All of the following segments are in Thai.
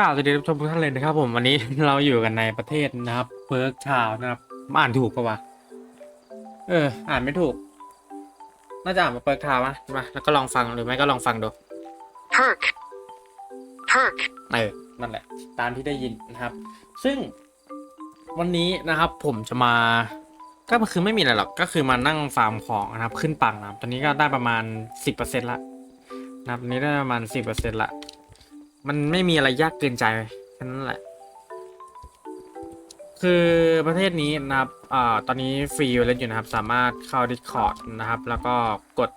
กล่าวสวัสดีท่านผู้ชมทุกท่านเลยนะครับ ผมวันนี้เราอยู่กันในประเทศนะครับเฟิร์กชาวนะครับอ่านถูกปะวะเออ อ่านไม่ถูก น่าจะอ่านมาเฟิร์กชาวมามาแล้วก็ลองฟังหรือไม่ก็ลองฟังดู perk, perk, เออนั่นแหละ ตามที่ได้ยินนะครับ ซึ่งวันนี้นะครับ ผมจะมา ก็คือไม่มีอะไรหรอกก็คือมานั่งฟาร์มของนะครับ ขึ้นปังนะครับตอนนี้ก็ได้ประมาณสิบเปอร์เซ็นต์ละนะครับตอนนี้ได้ประมาณสิบเปอร์เซ็นต์ละ มันไม่มีอะไรยากเกินใจแค่นั้นแหละ คือประเทศนี้นะครับอ่าตอนนี้ฟรีเล่นอยู่นะครับ สามารถเข้า Discord นะครับ แล้วก็กด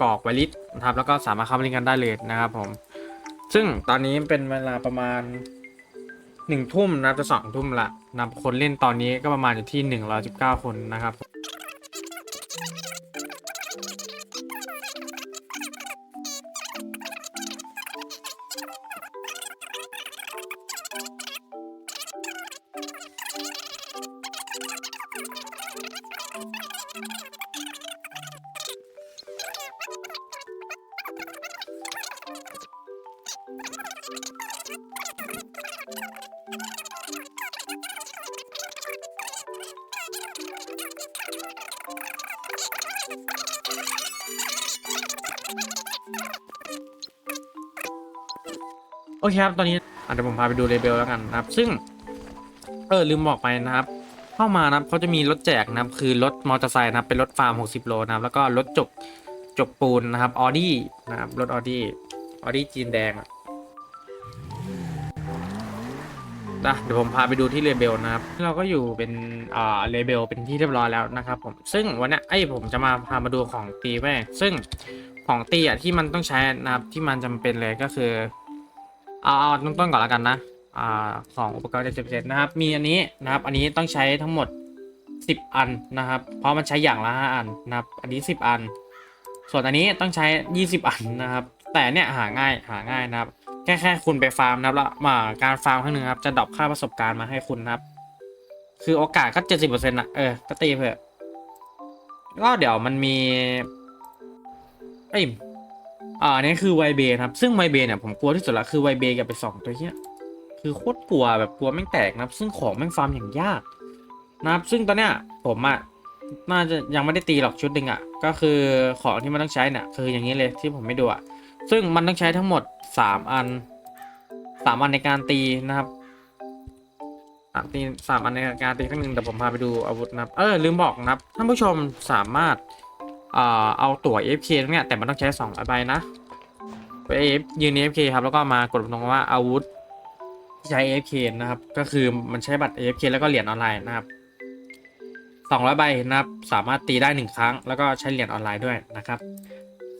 กรอกไวลิสนะครับ แล้วก็สามารถเข้าไปเล่นกันได้เลยนะครับผม ซึ่งตอนนี้เป็นเวลาประมาณหนึ่งทุ่มนะครับจะสองทุ่มละนะครับคนเล่นตอนนี้ก็ประมาณอยู่ที่หนึ่งร้อยสิบเก้าคนนะครับ โอเคครับ ตอนนี้อาจจะผมพาไปดูเลเบลแล้วกันนะครับ ซึ่ง เออลืมบอกไปนะครับ เข้ามานะครับเขาจะมีรถแจกนะครับ คือรถมอเตอร์ไซค์นะครับ เป็นรถฟาร์ม 60 โลนะครับ แล้วก็รถจกจกปูนนะครับออดี้นะครับ รถออดี้ออดี้จีนแดง นะเดี๋ยวผมพาไปดูที่เลเบลนะครับ เราก็อยู่เป็นอ่าเลเบลเป็นที่เรียบร้อยแล้วนะครับผม ซึ่งวันนี้ไอ้ผมจะมาพามาดูของตีแม่ซึ่งของตีอะที่มันต้องใช้นะครับที่มันจำเป็นเลยก็คือเอาเอาต้นต้นก่อนแล้วกันนะอ่าของอุปกรณ์เจ็ดเจ็ดนะครับ มีอันนี้นะครับ อันนี้ต้องใช้ทั้งหมด 10 อันนะครับ เพราะมันใช้อย่างละ5อันนะครับ อันนี้ 10 อัน ส่วนอันนี้ต้องใช้ 20 อันนะครับ แต่เนี่ยหาง่ายหาง่ายนะครับ แค่แค่คุณไปฟาร์มนะครับแล้วมาการฟาร์มครั้งหนึ่งครับจะดรอปค่าประสบการณ์มาให้คุณนะครับ คือโอกาสก็70%นะเออก็ตีเถอะก็เดี๋ยวมันมีเอ้อ่าอันนี้คือไวเบนครับ ซึ่งไวเบเนี่ยผมกลัวที่สุดละคือไวเบกับไปสองตัวเนี้ยคือโคตรกลัวแบบกลัวแม่งแตกนะครับ ซึ่งของแม่งฟาร์มอย่างยากนะครับ ซึ่งตอนเนี้ยผมอะน่าจะยังไม่ได้ตีหรอกชุดหนึ่งอะก็คือของที่มันต้องใช้เนี่ยคืออย่างนี้เลยที่ผมไม่ดูอะ ซึ่งมันต้องใช้ทั้งหมดสามอันสามอันในการตีนะครับสามตีสามอันในการตีครั้งหนึ่งแต่ผมพาไปดูอาวุธนะครับ เออลืมบอกนะครับท่านผู้ชมสามารถเอาตั๋ว AFK ตรงเนี้ยแต่มันต้องใช้สองใบนะไปยืน AFK ครับแล้วก็มากดตรงว่าอาวุธที่ใช้ AFK นะครับ ก็คือมันใช้บัตร AFK แล้วก็เหรียญออนไลน์นะครับสองร้อยใบนะครับ สามารถตีได้หนึ่งครั้ง แล้วก็ใช้เหรียญออนไลน์ด้วยนะครับ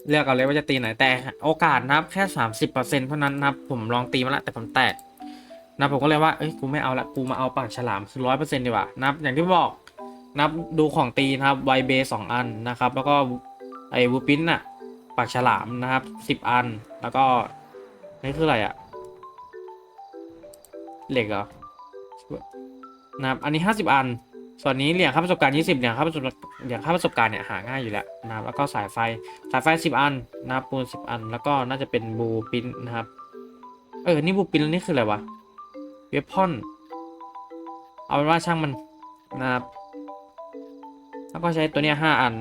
เลือกเอาเลยว่าจะตีไหนแต่โอกาสนะครับแค่สามสิบเปอร์เซ็นเท่านั้นนะครับผมลองตีมาล้วแต่ผมแตกนะผมก็เลยว่าเอ้ยกูไม่เอาละกูมาเอาปากฉลามคือร้อยเปอร์เซ็นต์ดีกว่านะครับอย่างที่บอกนับดูของตีนะครับไวเบสองอันนะครับ แล้วก็ไอ้วูปินน่ะปากฉลามนะครับสิบอันแล้วก็นี่คืออะไรอะเหล็กเหรอนะครับอันนี้ห้าสิบอัน ส่วนนี้เหรียญค่าประสบการณ์ยี่สิบเหรียญค่าประสบเหรียญค่าประสบการณ์เนี่ยหาง่ายอยู่แล้วนะครับแล้วก็สายไฟสายไฟสิบอันนะครับปูนสิบอัน แล้วก็น่าจะเป็นบูปินนะครับเออนี่บูปินแล้วนี่คืออะไรวะเวพอนเอาเป็นว่าช่างมันนะครับแล้วก็ใช้ตัวเนี้ยห้าอัน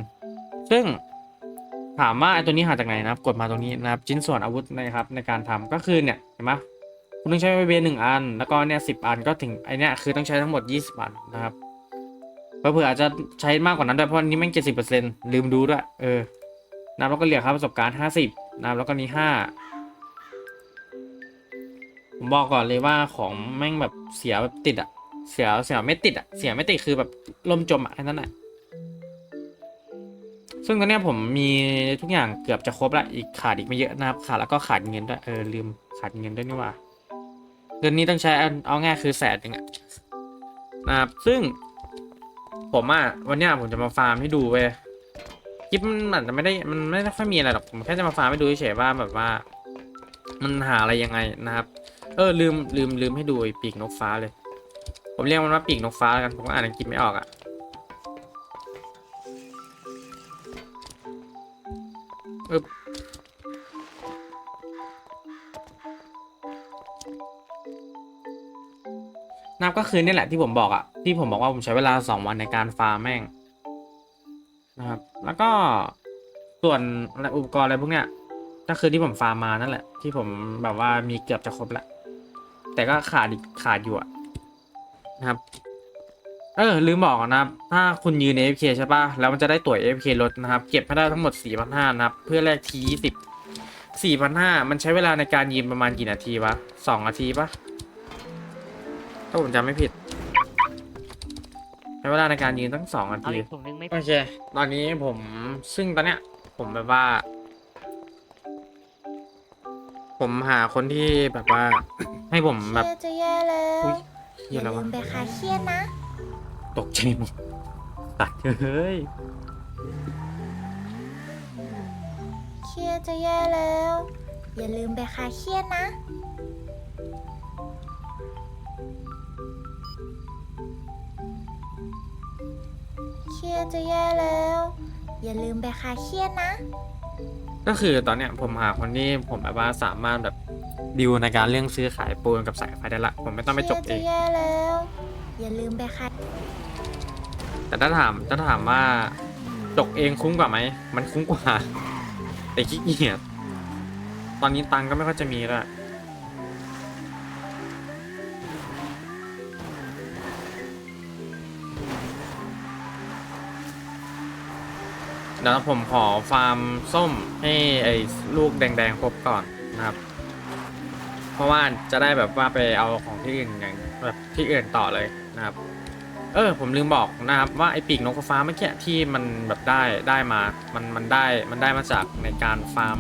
ซึ่งถามว่าไอ้ตัวนี้หาจากไหนนะครับ กดมาตรงนี้นะครับชิ้นส่วนอาวุธนะครับในการทำก็คือเนี่ยเห็นไหมคุณต้องใช้ไวเบหนึ่งอัน แล้วก็เนี่ยสิบอันก็ถึงไอเนี้ยคือต้องใช้ทั้งหมดยี่สิบอันนะครับ เผื่ออาจจะใช้มากกว่านั้นด้วยเพราะนี้แม่งเจ็ดสิบเปอร์เซ็นต์ลืมดูด้วย เออนะครับแล้วก็เหลือค่าประสบการณ์ห้าสิบนะครับแล้วก็นี้ห้าผมบอกก่อนเลยว่าของแม่งแบบเสียแบบติดอะเสียเสียไม่ติดอะเสียไม่ติดคือแบบล่มจมอะแค่นั้นแหละซึ่งตอนนี้ผมมีทุกอย่างเกือบจะครบละอีกขาดอีกไม่เยอะนะครับขาดแล้วก็ขาดเงินด้วยเออลืมขาดเงินด้วยนี่ว่าเดือนนี้ต้องใช้เอาเอาง่ายคือแสนหนึ่งอะนะครับซึ่ง ผมอะวันเนี้ยผมจะมาฟาร์มให้ดูเว้ยคลิปมันอาจจะไม่ได้มันไม่ได้ค่อยมีอะไรหรอกผมแค่จะมาฟาร์มให้ดูเฉยๆว่าแบบว่า มันหาอะไรยังไงนะครับ เออลืมลืมลืมให้ดูไอ้ปีกนกฟ้าเลย ผมเรียกมันว่าปีกนกฟ้าแล้วกันผมอ่านอังกฤษไม่ออกอะ นับก็คือนี่แหละที่ผมบอกอะที่ผมบอกว่าผมใช้เวลาสองวันในการฟาร์มแม่งนะครับ แล้วก็ส่วนอะไรอุปกรณ์อะไรพวกเนี้ยก็คือที่ผมฟาร์มมานั่นแหละ ที่ผมแบบว่ามีเกือบจะครบละแต่ก็ขาดอีกขาดอยู่อะนะครับเออลืมบอกนะครับ ถ้าคุณยืน AFK ใช่ปะแล้วมันจะได้ตั๋ว AFK ลดนะครับ เก็บให้ได้ทั้งหมด 4,500นะครับ เพื่อแลกที 20 4,500 มันใช้เวลาในการยืนประมาณกี่นาทีวะ 2 นาทีปะ ถ้าผมจำไม่ผิดใช้เวลาในการยืนตั้ง2นาเอาทีอีกถุงนึงไม่โอเค ตอนนี้ผมซึ่งตอนเนี้ย ผมแบบว่า ผมหาคนที่แบบว่า ให้ผมแบบ เครียดจะแย่แล้วอุ๊ยอเฮียย่าแล้วลืวะมไปคลายเครียดนะตกใจหมดตัดเฮ้ย เครียดจะแย่แล้ว อย่าลืมไปคลายเครียดนะ เครียดจะแย่แล้ว อย่าลืมไปคลายเครียดนะ ก็คือตอนเนี้ยผมหาคนที่ผมแบบว่าสามารถแบบดิวในการเรื่องซื้อขายปูนกับสายไฟได้ละ ผมไม่ต้องไปจบเครีเอยดง จะแย่แล้ว อย่าลืมไปคลาย แต่ถ้าถามถ้าถามว่าจกเองคุ้มกว่าไหม มันคุ้มกว่า แต่ขี้เกียจตอนนี้ตังค์ก็ไม่ค่อยจะมีแล้ว เดี๋ยวผมขอฟาร์มส้มให้ไอ้ลูกแดงๆครบก่อนนะครับ เพราะว่าจะได้แบบว่าไปเอาของที่อื่นอย่างแบบที่อื่นต่อเลยนะครับ เออ ผมลืมบอกนะครับว่าไอ้ปีกนกฟ้าเมื่อกี้ที่มันแบบได้ได้มา มันมันได้มันได้มาจากในการฟาร์ม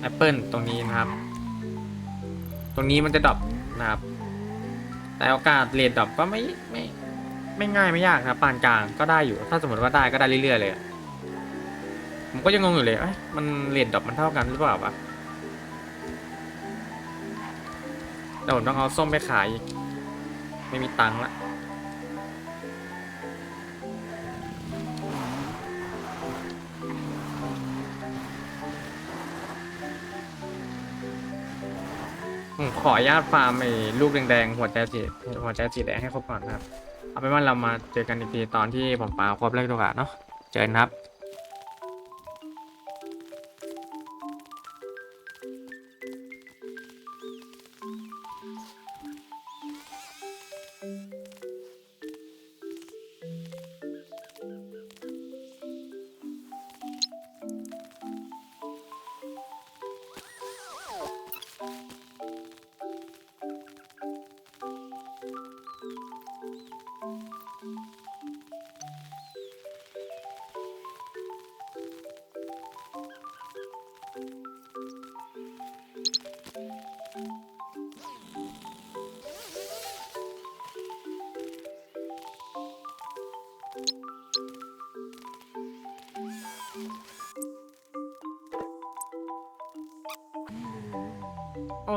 แอปเปิลตรงนี้นะครับ ตรงนี้มันจะดรอปนะครับ แต่โอกาสเรียนดรอปก็ไม่ไม่ไม่ง่ายไม่ยากนะครับปานกลางก็ได้อยู่ ถ้าสมมติว่าได้ก็ได้เรื่อยๆเลยอะ ผมก็ยังงงอยู่เลยเอ้ยมันเรียนดอปมันเท่ากันหรือเปล่าวะแต่ผมต้องเอาส้มไปขายอีก ไม่มีตังค์ละผมขอญาตฟาร์มไอ้ลูกแดงๆหัวใจสีหัวใจสีแดงให้ครบก่อนะครับ เอาเป็นว่าเรามาเจอกันอีกทีตอนที่ผมฟาครบแล้วดีกว่าเนาะเจอกันครับ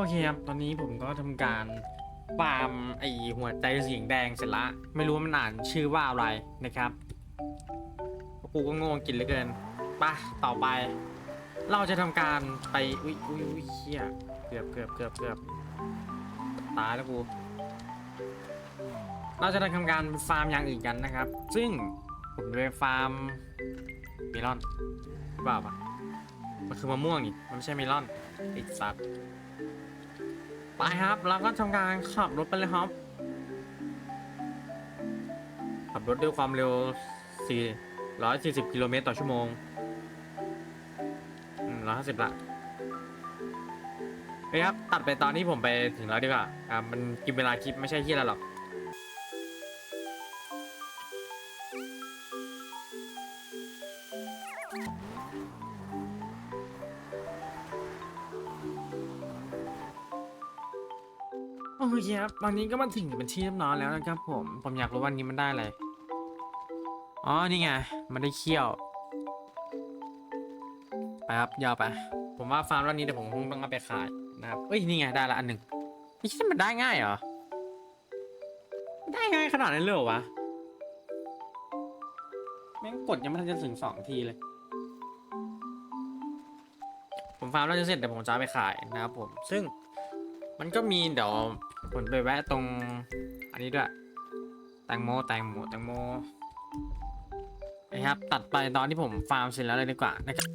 เคครับ ตอนนี้ผมก็ทำการฟาร์มไอหัวใจสีแดงเสร็จละ ไม่รู้ว่ามันอ่านชื่อว่าอะไรนะครับกูก็งงกินเหลือเกินไปต่อไป เราจะทำการไป อุ้ยอุ้ยอุ้ยเชี่ยเกือบเกือบเกือบเกือบตายแล้วกู เราจะทำการฟาร์มอย่างอื่นกันนะครับ ซึ่งผมไปฟาร์มเมลอนหรือเปล่าปะมันคือมะม่วงนี่ มันไม่ใช่เมลอนไอสัตว์ ไปครับแล้วก็ทำการขับรถไปเลยครับ ขับรถด้วยความเร็ว 440 กิโลเมตรต่อชั่วโมงอืม150 ละเฮ้ยครับ ตัดไปตอนนี้ผมไปถึงแล้วดีกว่า อ่า มันกินเวลาคลิปไม่ใช่ที่แล้วหรอก โอเคครับตอนนี้ก็มาถึงเป็นที่เรียบร้อยแล้วนะครับผม ผมอยากรู้วันนี้มันได้อะไร อ๋อ นี่ไง มันได้เขี้ยว ไปครับ ยาวไป ผมว่าฟาร์มรอบนี้เดี๋ยวผมคงต้องเอาไปขายนะครับเอ้ย นี่ไง ได้ละอันหนึ่งนี่คิดว่มันได้ง่ายเหรอ ได้ง่ายขนาดนั้นเลยเหรอวะ แม่งกดยังไม่ทันจะถึงสองทีเลย ผมฟาร์มแล้วจะเสร็จแต่ผมจะเอาไปขายนะครับผม ซึ่งมันก็มีเดี๋ยว ผมไปแวะตรง อันนี้ด้วย แตงโมแตงโมแตงโมนะครับ ตัดไปตอนที่ผมฟาร์มเสร็จแล้วเลยดีกว่านะครับ